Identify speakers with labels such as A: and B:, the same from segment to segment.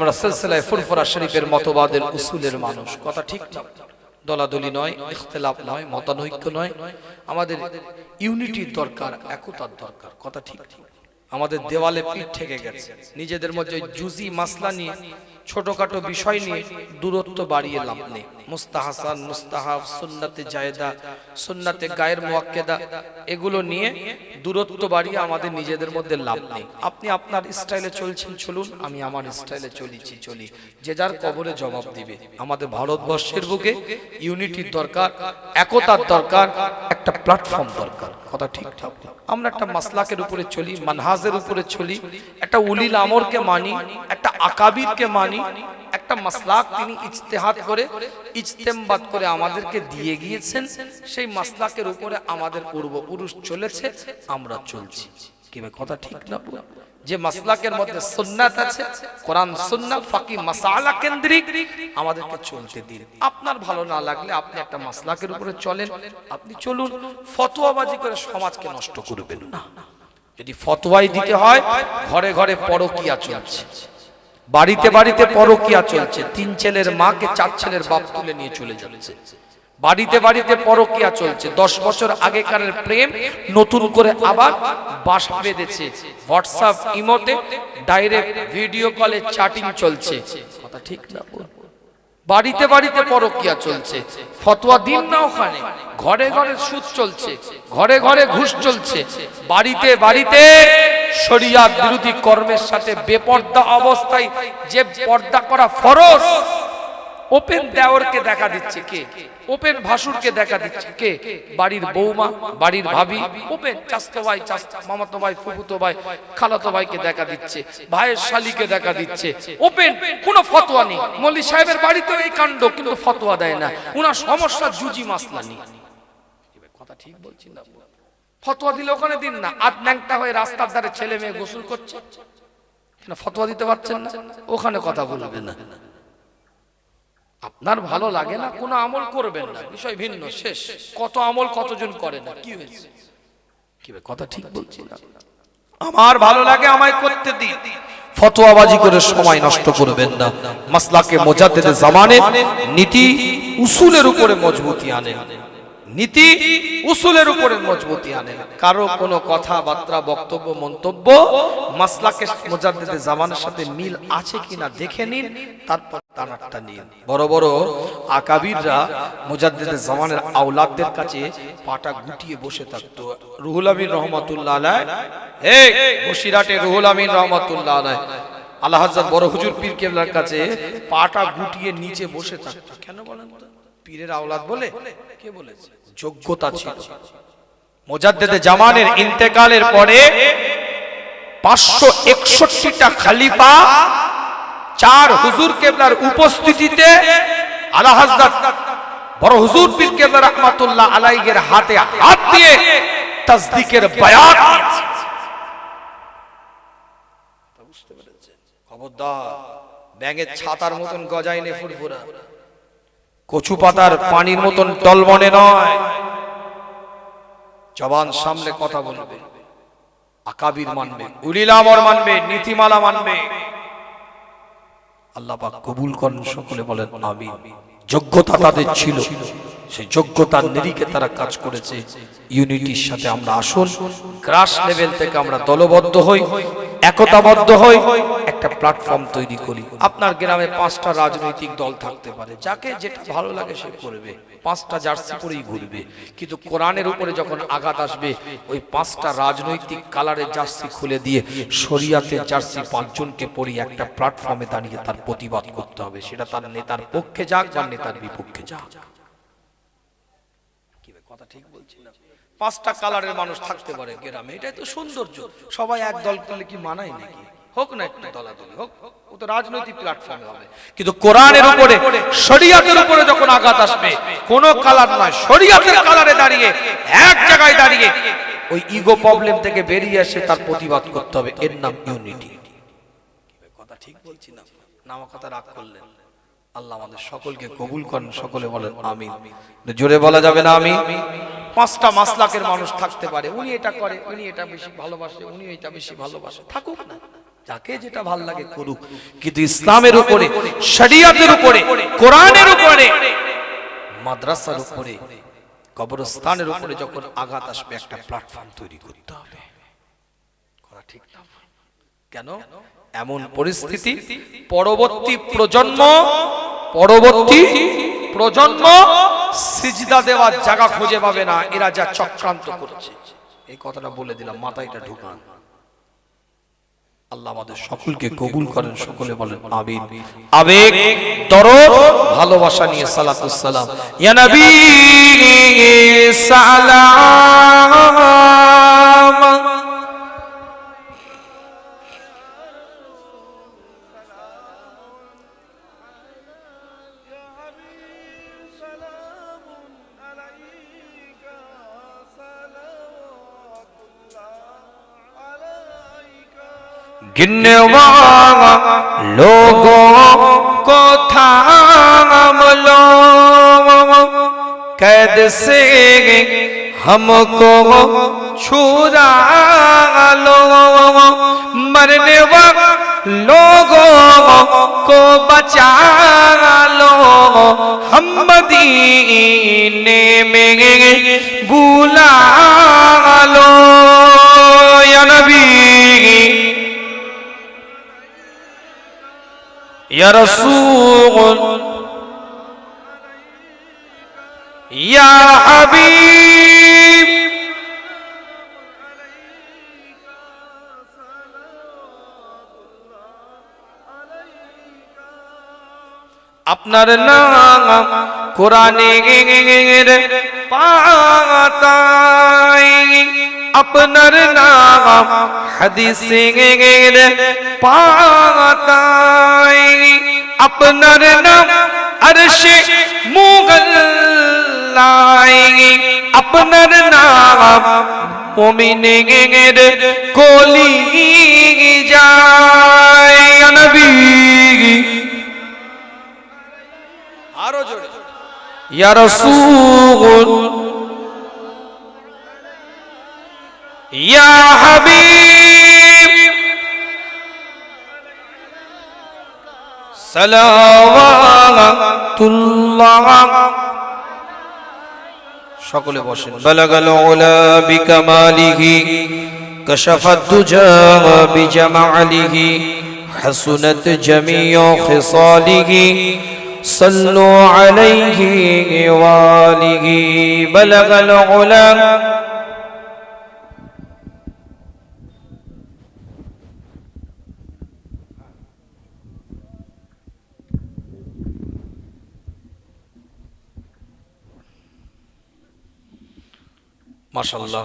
A: আমরা সিলসিলায় ফুরফুরা শরীফের মতবাদের উসুলের মানুষ। কথা ঠিক না। দলাদলি নয়, ইখতলাফ নয়, মতানৈক্য নয়। আমাদের ইউনিটির দরকার, একতার দরকার। কথা ঠিক ঠিক আমাদের দেওয়ালে পিঠ ঠেকে গেছে। নিজেদের মধ্যে জুজি মাসলা নিয়ে ছোটখাটো বিষয় নিয়ে দূরত্ব বাড়িয়ে লাভ নেই। মুস্তাহাসান মুস্তাহাব সুন্নাতে জায়দা, সুন্নাতে গায়ের মোয়াক্কেদা, এগুলো নিয়ে দূরত্ব বাড়িয়ে আমাদের নিজেদের মধ্যে লাভ নেই। আপনি আপনার স্টাইলে চলছেন, চলুন, আমি আমার স্টাইলে চলিছি, চলি। যে যার কবরে জবাব দিবে। আমাদের ভারতবর্ষের বুকে ইউনিটির দরকার, একতার দরকার, একটা প্ল্যাটফর্ম দরকার। কথা ঠিক ঠাক। আমরা একটা মাসলাকের উপরে চলি, মানহাজের উপরে চলি, একটা উলিল আমরকে মানি আকাবিরকে মানি, একটা মাসলাক তিনি ইজতেহাদ করে, ইজতেমবাদ করে আমাদেরকে দিয়ে গিয়েছেন। সেই মাসলাকের উপরে আমাদের পূর্বপুরুষ চলেছে, আমরা চলছি। কীভাবে কথা ঠিক না যে মাসলাকের মধ্যে সুন্নাত আছে, কোরআন সুন্না ফাকি মাসালা কেন্দ্রিক, আমাদেরকে চলতে দিন। আপনার ভালো না লাগলে আপনি একটা মাসলাকের উপরে চলেন, আপনি চলুন। ফতোয়াবাজি করে সমাজকে নষ্ট করবেন না। যদি ফতোয়াই দিতে হয়, ঘরে ঘরে পরকিয়া চলছে। বাড়িতে বাড়িতে পরকিয়া চলছে। তিন ছেলের মাকে চার ছেলের বাপ তুলে নিয়ে চলে যাচ্ছে। বাড়িতে বাড়িতে পরকিয়া চলছে। দশ বছর আগেকার প্রেম নতুন করে আবার বাসা বেঁধেছে। হোয়াটসঅ্যাপ ইমোতে ডাইরেক্ট ভিডিও কলে চ্যাটিং চলছে। কথা ঠিক না? বাড়িতে বাড়িতে পরকিয়া চলছে। ফতোয়া দিন না ওখানে। ঘরে ঘরে সুদ চলছে। ঘরে ঘরে ঘুষ চলছে। বাড়িতে বাড়িতে শরিয়া বিরোধী কর্মের সাথে বেপর্দা অবস্থায় যে পর্দা করা ফরজ ওপেন দেওরকে দেখা দিচ্ছে কে? ওপেন ভাসুরকে দেখা দিচ্ছে কে? বাড়ির বৌমা, বাড়ির ভাবি, ওপেন চাস্তো ভাই মামাতো ভাই ফুফুতো ভাই খালাতো ভাইকে দেখা দিচ্ছে, ভাইয়ের শালিকে দেখা দিচ্ছে। ওপেন, কোনো ফতোয়া নেই। মল্লি সাহেবের বাড়িতেও এই কাণ্ড, কিন্তু ফতোয়া দেয় না। উনার সমস্যা জুজি মাসলা নেই কথা ঠিক বলছি না ফতোয়া দিলে ওখানে দিন না। আধ ন্যাংটা হয়ে রাস্তার ধারে ছেলে মেয়ে গোসল করছে। ফতোয়া দিতে পারছেন না? ওখানে কথা বলবে না। আপনার ভালো লাগে না, কোনো আমল করবেন না। বিষয় ভিন্ন, শেষ। কত আমল কতজন করে না কি হয়েছে? কি কথা ঠিক বলছি না। আমার ভালো লাগে, আমায় করতে দিন। ফতোয়াবাজি করে সময় নষ্ট করবেন না। মাসলাকে মোজাদ্দেদে জামানে নীতি উসুলের উপরে মজবুতি আনেন। নীতি উসুলের উপরে মজবুতি আনেন। কারও কোনো কথাবার্তা, বক্তব্য, মন্তব্য মাসলাকে মোজাদ্দেদে জামানের সাথে মিল আছে কিনা দেখে নিন, তারপর তানারটা নিন। কাছে পাটা গুটিয়ে নিচে বসে থাকতো। কেন বলেন পীরের আওলাদ বলে? কে বলেছে? যোগ্যতা ছিল। মোজাদ্দেদে জামানের ইন্তেকালের পরে পাঁচশো একষট্টিটা খালিফা চার হুজুর কেবলার উপস্থিতিতে আলা হযরত বড় হুজুর পীর কেবলা রাহমাতুল্লাহ আলাইহির হাতে হাত দিয়ে তাসদিকের খবরদার, ব্যাঙের ছাতার মতন গজায় কচু পাতার পানির মতন নয়। জবান কথা বলবে। মানবে মানবে, নীতিমালা মানবে। আল্লাহ পাক কবুল করেন, সকলে বলেন আমিন। যোগ্যতা তাদের ছিল। সেই যোগ্যতার নিরিখে তারা কাজ করেছে। ইউনিটির সাথে আমরা আসুন। গ্রাস লেভেল থেকে আমরা দলবদ্ধ হই, একতাবদ্ধ হই। একটা প্ল্যাটফর্ম তৈরি করি। আপনার গ্রামে পাঁচটা রাজনৈতিক দল থাকতে পারে, যাকে যেটা ভালো লাগে সে করবে। পাঁচটা জার্সি পরেই ঘুরবে। কিন্তু কোরআনের উপরে যখন আঘাত আসবে, ওই পাঁচটা রাজনৈতিক কালারের জার্সি খুলে দিয়ে শরিয়াতে জার্সি পাঁচজনকে পরি একটা প্ল্যাটফর্মে দাঁড়িয়ে তার প্রতিবাদ করতে হবে। সেটা তার নেতার পক্ষে যাক বা নেতার বিপক্ষে যাক। কথা ঠিক পাঁচটা কালারের মানুষ থাকতে পারে গ্রামে। এটাই তো সৌন্দর্য। সবাই এক দল করলে কি মানায় নাকি? হোক না একটু দলাদলি হোক ও তো রাজনৈতিক প্ল্যাটফর্মে হবে। কিন্তু কোরআনের উপরে শরিয়াতের উপরে যখন আঘাত আসবে কোন কালার নয় শরিয়াতের কালারে দাঁড়িয়ে এক জায়গায় দাঁড়িয়ে ওই ইগো প্রবলেম থেকে বেরিয়ে এসে তার প্রতিবাদ করতে হবে এর নাম ইউনিটি কথা ঠিক বলছি না? নামা কথা রাগ করলেন। আল্লাহ আমাদের সকলকে কবুল করেন সকলে বলেন আমিন। জোরে বলা যাবে না আমি পাঁচটা মাসলাকের মানুষ থাকতে পারে উনি এটা করে উনি এটা বেশি ভালোবাসে উনি এটা বেশি ভালোবাসে থাকুক না। যাকে যেটা ভালো লাগে করুক। কিন্তু ইসলামের উপরে শরিয়াতের উপরে কোরআনের উপরে মাদ্রাসার উপরে কবরস্থানের উপরে যখন আঘাত আসবে একটা প্ল্যাটফর্ম তৈরি করতে হবে। করা ঠিক না। কেন? এমন পরিস্থিতি পরবর্তী প্রজন্ম পরবর্তী প্রজন্ম সিজদা দেওয়ার জায়গা খুঁজে পাবে না এরা যা চক্রান্ত করছে। এই কথাটা বলে দিলাম মাথায়টা ঢুকান। আল্লাহ আমাদের সকলকে কবুল করেন সকলে বলেন আমিন। আবেগ দরদ ভালোবাসা নিয়ে সালাতুস সালাম। ইয়া নবী সালাম। गिनवा लोगों को थाम लो कैद से हमको छुरा लो मरने लोगों को बचा लो हम मदीने में बुला लो يا رسول يا حبيب আপনার নাম কোরআনে পাতাই আপনার নাম হাদিসে পাতাই আপনার নাম আরশে মুগল্লায় আপনার নাম মুমিনের কোলি যায় নবী আরও জোরে ইয়া সকলে বসেন বালাগাল উলা বিকামালিহি كشفت الدجى بجماله حسنت جميع خصاله صلوا عليه وآله بلغ العلا মাশাল্লাহ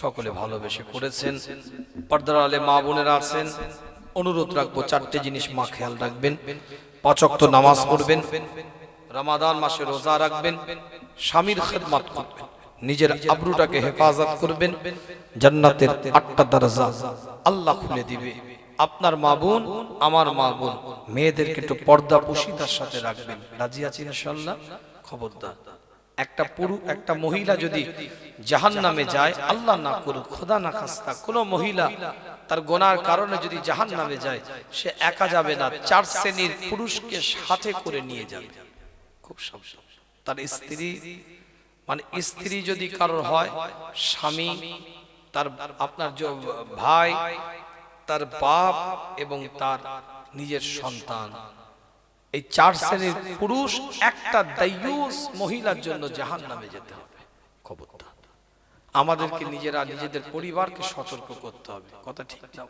A: সকলে ভালোবেসে করেছেন। পর্দার আলে মা বোনেরা আছেন। অনুরোধ রাখব চারটে জিনিস মা খেয়াল রাখবেন। পাঁচ ওয়াক্ত নামাজ পড়বেন। রমাদান মাসে রোজা রাখবেন। স্বামীর খেদমত করবেন। নিজের আব্রুটাকে হেফাজত করবেন। জান্নাতের আটটা দরজা আল্লাহ খুলে দিবে। আপনার মা বোন, আমার মা বোন, মেয়েদেরকে একটু পর্দা পুশিদার সাথে রাখবেন। রাজি আছি ইনশাল্লাহ খবরদার। একটা পুরু একটা মহিলা যদি জাহান নামে যায় আল্লাহ না করুক খোদা না খাস্তা কোন মহিলা তার গোনার কারণে যদি জাহান নামে যায় সে একা যাবে না চার শ্রেণির পুরুষকে সাথে করে নিয়ে যাবে। খুব সাবধান। তার স্ত্রী মানে স্ত্রী যদি কারোর হয় স্বামী তার আপনার ভাই তার বাপ এবং তার নিজের সন্তান। এই চার শ্রেণির পুরুষ, একটা দায়ুস মহিলার জন্য জাহান নামে যেতে হবে। খবরদার। আমাদেরকে নিজেরা, নিজেদের পরিবারকে সতর্ক করতে হবে। কথা ঠিক না?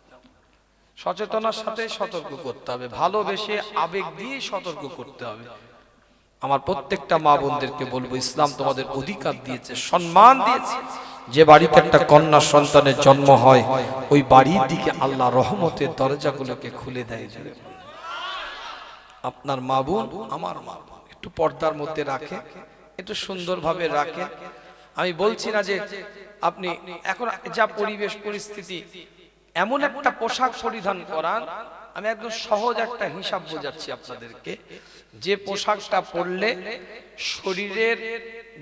A: সচেতনার সাথে সতর্ক করতে হবে। ভালোবেসে আবেগ দিয়ে সতর্ক করতে হবে। আমার প্রত্যেকটা মা বোনদেরকে বলব, ইসলাম তোমাদের অধিকার দিয়েছে, সম্মান দিয়েছে। যে বাড়িতে একটা কন্যা সন্তানের জন্ম হয়, ওই বাড়ির দিকে আল্লাহ রহমতের দরজাগুলোকে খুলে দেয়। আপনার মা বোন, আমার মা বোন। একটু পর্দার মধ্যে রাখে, একটু সুন্দরভাবে রাখে। আমি বলছি না যে আপনি এখন যা পরিবেশ, পরিস্থিতি, এমন একটা পোশাক পরিধান করান, আমি একদম সহজ একটা হিসাব বোঝাচ্ছি আপনাদেরকে। যে পোশাকটা পরলে শরীরের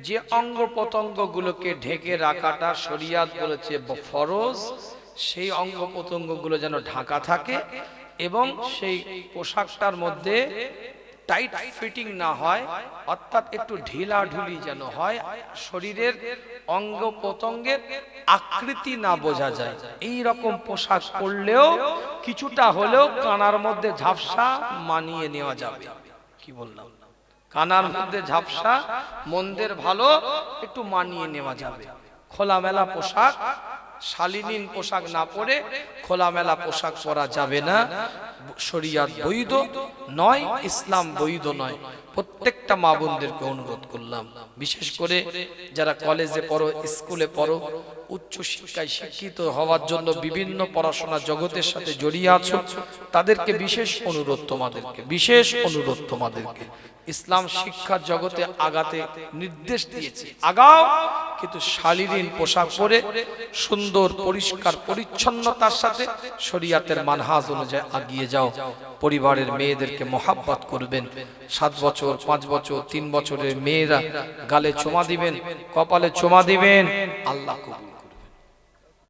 A: যে অঙ্গ প্রত্যঙ্গ গুলোকে ঢেকে রাখাটা শরিয়াত বলেছে ফরজ, সেই অঙ্গ প্রত্যঙ্গগুলো যেন ঢাকা থাকে এবং সেই পোশাকটার মধ্যে টাইট ফিটিং না হয় অর্থাৎ একটু ঢিলা ঢুলি যেন হয় শরীরের অঙ্গ প্রত্যঙ্গের আকৃতি না বোঝা যায়। এই রকম পোশাক পরলেও কিছুটা হলেও কানার মধ্যে ঝাপসা মানিয়ে নেওয়া যাবে। কি বললাম? কানার মধ্যে ঝাপসা মন্দের ভালো একটু মানিয়ে নেওয়া যাবে। খোলামেলা পোশাক শালীন পোশাক না পরে খোলামেলা পোশাক পরা যাবে না। শরিয়াত বৈধ নয়, ইসলাম বৈধ নয়। প্রত্যেকটা মা বোনদেরকে অনুরোধ করলাম। বিশেষ করে যারা কলেজে পড়ো, স্কুলে পড়ো উচ্চ শিক্ষায় শিক্ষিত হওয়ার জন্য বিভিন্ন পড়াশোনা জগতের সাথে জড়িয়ে আছো, তাদেরকে বিশেষ অনুরোধ তোমাদেরকে, বিশেষ অনুরোধ তোমাদেরকে। ইসলাম শিক্ষার জগতে আগাতে নির্দেশ দিয়েছে। আগাও, কিন্তু শালীন পোশাক পরে, সুন্দর, পরিষ্কার, পরিচ্ছন্নতার সাথে শরিয়াতের মানহাজ অনুযায়ী আগিয়ে যাও, পরিবারের মেয়েদেরকে মহাব্বত করবেন। সাত বছর, পাঁচ বছর, তিন বছরের মেয়েরা গালে চোমা দিবেন, কপালে চোমা দিবেন, আল্লাহ কবুল।